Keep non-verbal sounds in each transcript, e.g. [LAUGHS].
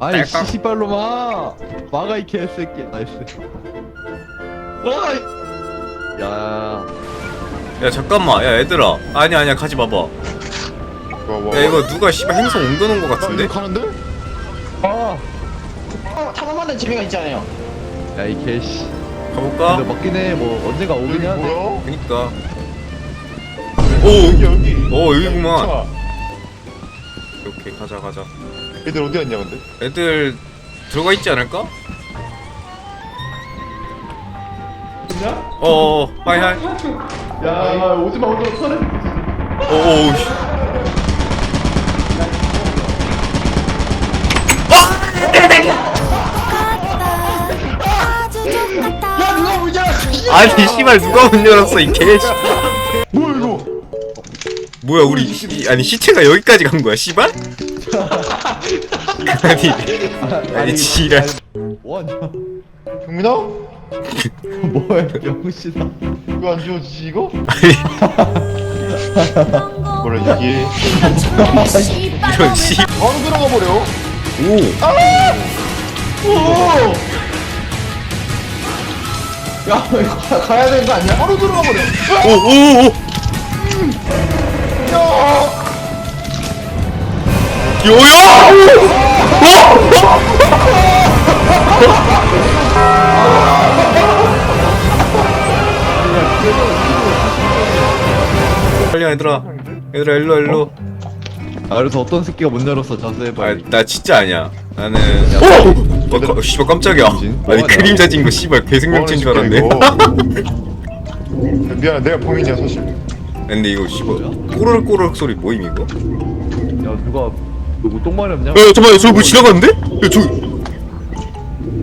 아이 딸깍. 씨발로마 막아 이 개새끼 나이스 와이 야 야 잠깐만 야 얘들아 아니 아니야 가지 마봐 와, 와, 야 이거 누가 씨발 행성 옮겨놓은 거 나 같은데? 이거 가는데? 아! 탐험하는 재미가 있잖아요. 야이 개씨 가볼까? 근데 맞긴 해뭐 언젠가 오긴 여기 해야 돼 뭐야? 그니까 여기 여기. 오 여기구만 차. 오케이 가자 가자 애들 어디 갔냐 근데? 애들 들어가 있지 않을까? 어어 하이 하이 야 오지마 오지마 터렛 어어 씨. 야 누가 문열어 아니 씨발 누가 문 열었어 이 개씨 뭐야 이거? 뭐야 우리 이, 아니 시체가 여기까지 간 거야 씨발? 아니 아니 지랄 뭐하냐 경민아? [LAUGHS] 뭐야 병신아 이거 안 지워지지 이거? 아니 뭐라 이게? 이런 씨 바로 들어가 버려. 야 이거 가- 가야 되는 거 아니야? 바로 들어가 버려. 오오오 요요! 빨리 와, 얘들아 얘들아 일로 와, 일로 아 그래서 어떤 새끼가 문 열었어 자수해봐 아 나 진짜 아니야 나는 오! 어, 어, 씨발 깜짝이야 아니 뭐하냐? 그림자 진거 씨발 괴생명체인 줄 알았네 [LAUGHS] 미안해 내가 범인이야 사실. 근데 이거 씨발 꼬르륵 꼬르륵 소리 뭐임 이거? 야 누가 누구 똥 마렵냐? 야 잠깐만 저거 뭐 지나갔는데? 야 저기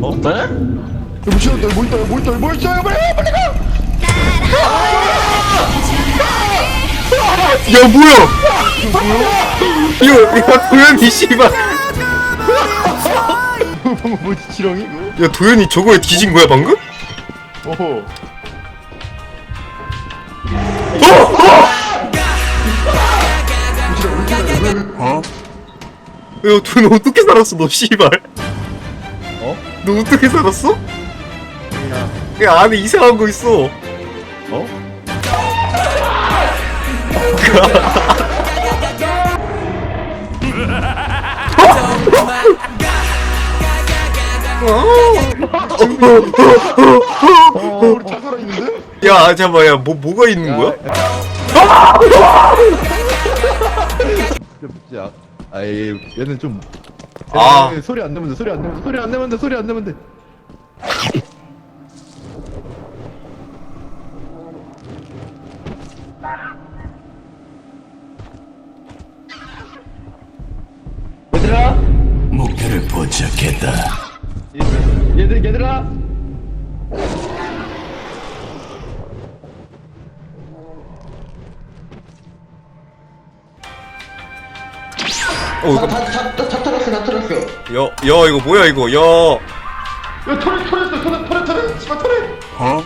어? 네? 뭐 있다 뭐 있다 뭐 있다 뭐 있다 빨리 가, 빨리 가. 야 뭐야? 이거 야 도현이 씨발 뭐지 [LAUGHS] 지렁이? 야 도현이 저거에 뒤진 거야 방금? 오호. 야 도현 어떻게 살았어 너 씨발 어? 너 어떻게 살았어? 야 안에 이상한 거 있어 어? 어, 우리 다 살아 있는데? 야 잠깐만 야 뭐 뭐가 있는 거야? 야, 아이 얘는 좀 아. 야, 소리 안 내면 돼 소리 안 내면 돼 소리 안 내면 돼 소리 안 내면 돼 얘들아 목표를 포착했다. 얘들 얘들 얘들아 어 이거 다다다 털었어 다 털었어. 야, 야 이거 뭐야 이거 야야 털에 털에 털에 털에 털에 씨발 털에. 어?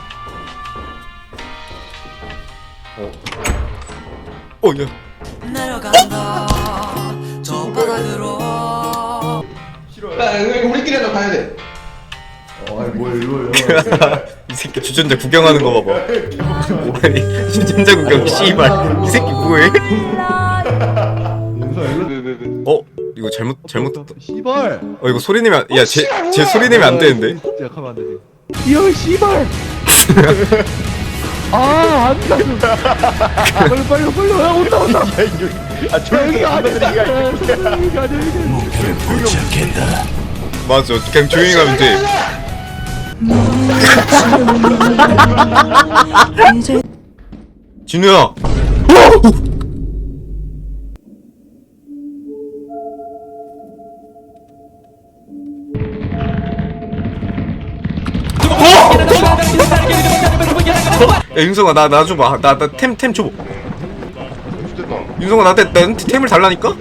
어, 야. 내려간다 저 바닥으로 야 이거 우리끼리라도 가야 돼. 어 아이 뭐야 이거 [LAUGHS] 이 새끼 주전자 구경하는 거 봐봐. [LAUGHS] 아니, 주전자 구경 씨발. 이 새끼 뭐해? 윤서 일로 어, 이거 잘못 잘못. 씨발 어, 이거 소리 내면 안- 야, 제 제 소리 내면 안 되는데. 진짜 하면 안 되지 이형 씨발 [LAUGHS] 아 안다 빨리 빨리 빨리 야 온다 온다 야 이거 아 조용히 안 아니다 하니까. 목표를 포착했다. 맞아. 그냥 조용히 가면 돼. [LAUGHS] 진우야. 야 윤성아 나나 줘봐 나나템 템 줘봐. 윤성아 나한테 나한테 템을 달라니까?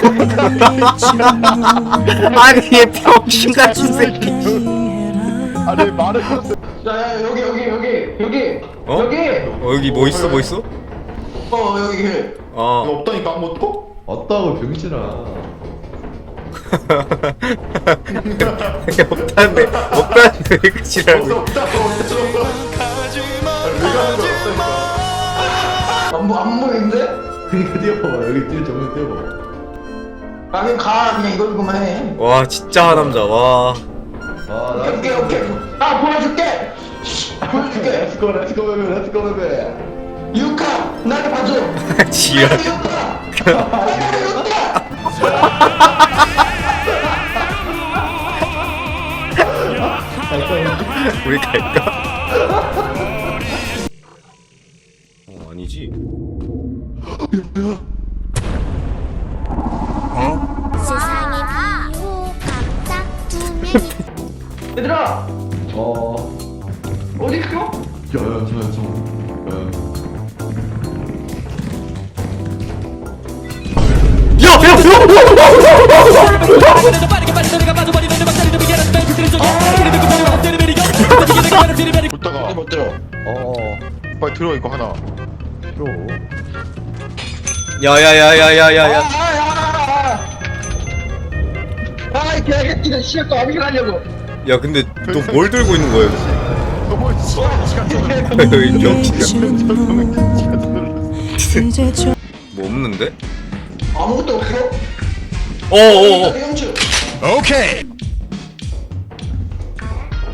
[LAUGHS] 아니 얘 병신 같은 새끼 아니 말을. 야, 야 여기 여기 여기 여기 어? 여기 어 여기 뭐 있어 뭐 있어? 어 여기 어 없다니까 아무것도? 없다고 병신아 없다는데 없다는데 왜 그치라고. 없다 없다 내가 하는 거 없다니까 안, 보, 안 보이는데? 그니까 뛰어봐봐 여기 뛰어 정면 뛰어봐. 아 그냥 가 그냥 이거 이거만 해. 와 진짜 하남자 와. 아나 오케이 오케이. 오케이 아 보여줄게! 보여줄게! 렛츠고 렛츠고 베베 렛츠고 베베 유카 나한테 봐줘. [LAUGHS] 지랄. 유카! 유카 우리 갈까? 못 들어 어 빨리 들어 이거 하나 들어 야야야야야야야 아이 개새끼들 시간 또 어디가 하려고 야 근데 너 뭘 들고 있는 거야 너무 시간 [LAUGHS] 뭐 없는데? 아무것도 없어? 어어어. 형주. 오케이.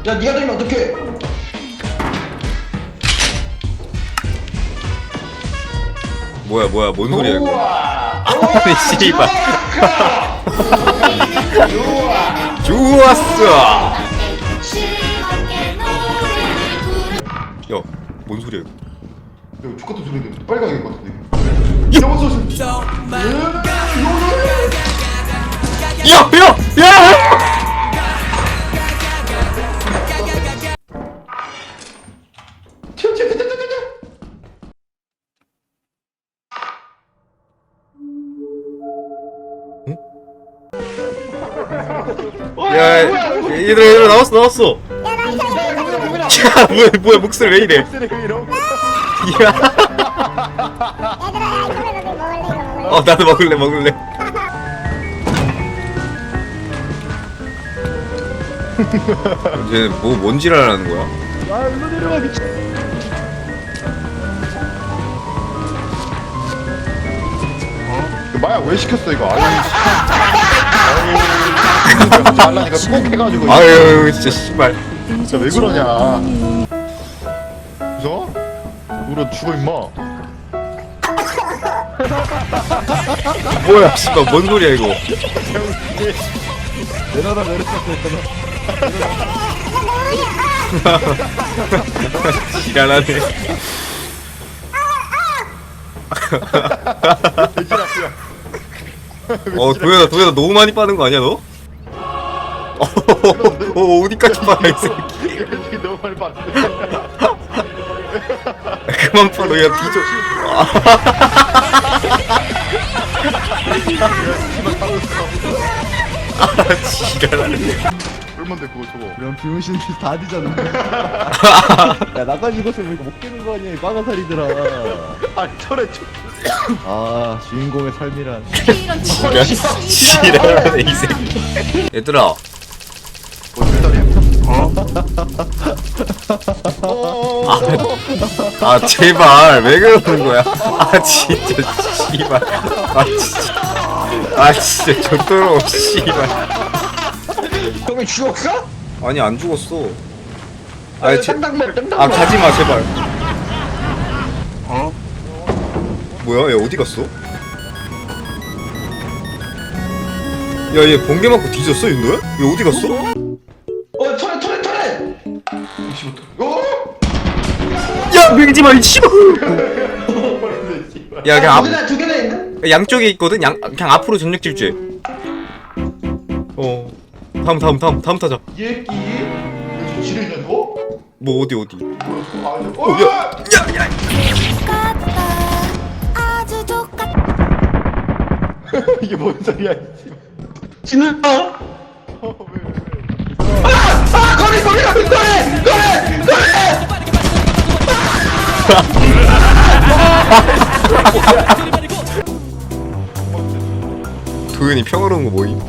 야 니가 들면 어떡해? 뭐야 뭐야 뭔 소리야 이거? 우와. 아니 씨발. [LAUGHS] 좋았어. 야뭔 소리야 이거? 이거 죽같은 소리인데 빨리 가야 될것 같은데 이거 소리 야야 야 야, 얘들아, 얘들아, 나왔어, 나왔어. 야, 뭐야, 뭐야, 목소리 왜 이래? 야, 어, 나도 먹을래, 먹을래. [LAUGHS] 이제 뭐, 뭔 지랄하는 거야? 아 일로 내려가 미친 이거 마약 왜 시켰어 이거 아유 아유 하지 말라니까 꼭 해가지고 아유, 진짜, 씨발. 진짜 왜 그러냐 무서워? 울어 죽어 임마 뭐야, 씨발, 뭔 소리야, 이거. 내려라 내려라 지랄하네. 어, 도현아, 도현아, 너무 많이 빠는 거 아니야, 너? 어, 어, 어디까지 빠나, 이 새끼. 이게 너무 많이 봤는데 그만 빠로, 야, 뒤져. 아, 지랄하네. 얼만데 그거 저거 이런 비용신 다 뒤잖아 야 나까지 이것을 이거 못 깨는 거 아니야 이 빠가살이들아 아니 철에 쳐아 주인공의 삶이란 지랄, 지랄하네, 이 새끼. 얘들아, 뭐 줄다리야? 어? 아, 제발, 왜 그러는 거야? 아, 진짜, 씨발. 아, 진짜. 아, 진짜, 좆더러워, 씨발. 형이 죽었어? 아니, 안 죽었어. 아니, 제, 땅땅 아, 가지마, 제발. 뭐야, 얘 어디 갔어? 야, 얘 번개 맞고 뒤졌어, 윤도야? 얘 어디 갔어? 어 털에 털에 털에 어? 야, 밀지 마, 이 씨발! [LAUGHS] 야, 그냥 앞, 두 개나 두 개나 있나? 양쪽에 있거든? 양, 그냥 앞으로 전력 질주해. 어. 다음, 다음, 다음, 다음 타자. 얘끼 너? 뭐, 어디, 어디. 아, 어, 어, 야, 야, 야. [LAUGHS] 이게 뭔 소리야 진우야 어, 왜, 왜, 왜. 아 거리 거리 거리 거리 거리 거리 [LAUGHS] [LAUGHS] 도현이 평화로운 거 뭐임?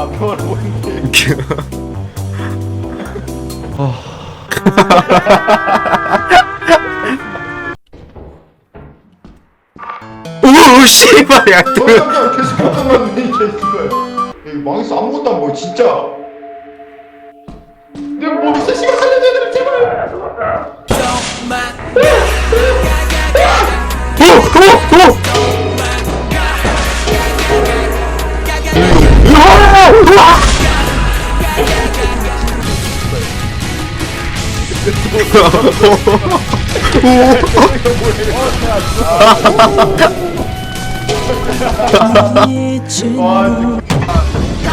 안 평화로워 보이는데 오 씨발 야어 깜짝이야. 계속 깜짝 놀랐네 이야 망했어. 아무것도 안 보여 진짜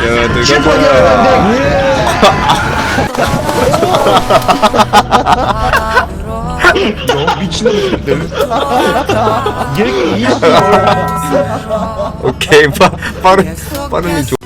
야 누가 봐라 오케이 빠 빠른 빠른 이 좋